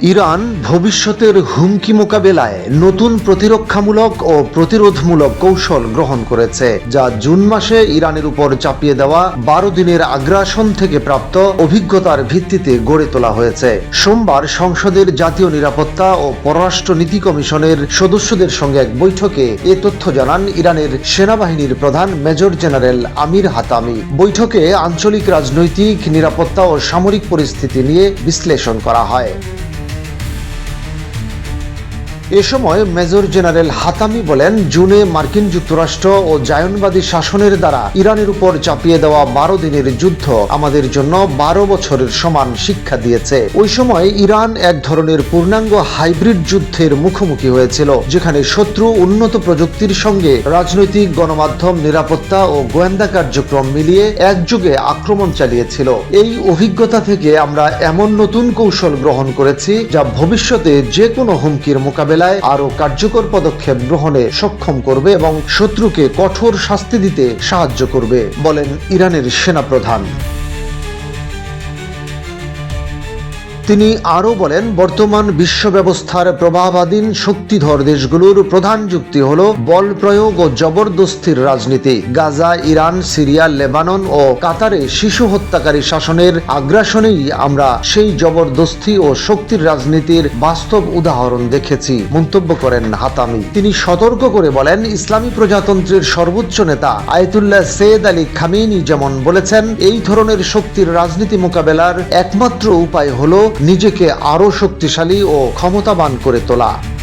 Iran ভবিষ্যতের হুমকি মোকাবেলায় নতুন প্রতিরক্ষামূলক ও প্রতিরোধমূলক কৌশল গ্রহণ করেছে, যা জুন মাসে ইরানের উপর চাপিয়ে দেওয়া বারো দিনের আগ্রাসন থেকে প্রাপ্ত অভিজ্ঞতার ভিত্তিতে গড়ে তোলা হয়েছে। সোমবার সংসদের জাতীয় নিরাপত্তা ও পররাষ্ট্র নীতি কমিশনের সদস্যদের সঙ্গে এক বৈঠকে এ তথ্য জানান ইরানের সেনাবাহিনীর প্রধান মেজর জেনারেল আমির হাতামি। বৈঠকে আঞ্চলিক রাজনৈতিক, নিরাপত্তা ও সামরিক পরিস্থিতি নিয়ে বিশ্লেষণ করা হয়। এ সময় মেজর জেনারেল হাতামি বলেন, জুনে মার্কিন যুক্তরাষ্ট্র ও জায়নবাদী শাসনের দ্বারা ইরানের উপর চাপিয়ে দেওয়া বারো দিনের যুদ্ধ আমাদের জন্য বারো বছরের সমান শিক্ষা দিয়েছে। ওই সময় ইরান এক ধরনের পূর্ণাঙ্গ হাইব্রিড যুদ্ধের মুখোমুখি হয়েছিল, যেখানে শত্রু উন্নত প্রযুক্তির সঙ্গে রাজনৈতিক গণমাধ্যম নিরাপত্তা ও গোয়েন্দা কার্যক্রম মিলিয়ে একযোগে আক্রমণ চালিয়েছিল। এই অভিজ্ঞতা থেকে আমরা এমন নতুন কৌশল গ্রহণ করেছি, যা ভবিষ্যতে যে কোনো হুমকির মোকাবেলায় আরও কার্যকর পদক্ষেপ গ্রহণে সক্ষম করবে এবং শত্রুকে কঠোর শাস্তি দিতে সাহায্য করবে, বলেন ইরানের সেনাপ্রধান। তিনি আরও বলেন, বর্তমান বিশ্ব ব্যবস্থার প্রভাবাধীন শক্তিধর দেশগুলোর প্রধান যুক্তি হল বল প্রয়োগ ও জবরদস্তির রাজনীতি। গাজা, ইরান, সিরিয়া, লেবানন ও কাতারে শিশু হত্যাকারী শাসনের আগ্রাসনেই আমরা সেই জবরদস্তি ও শক্তির রাজনীতির বাস্তব উদাহরণ দেখেছি, মন্তব্য করেন হাতামি। তিনি সতর্ক করে বলেন, ইসলামী প্রজাতন্ত্রের সর্বোচ্চ নেতা আয়তুল্লাহ সৈয়দ আলী খামেনি যেমন বলেছেন, এই ধরনের শক্তির রাজনীতি মোকাবেলার একমাত্র উপায় হলো নিজেকে আরও শক্তিশালী ও ক্ষমতাবান করে তোলা।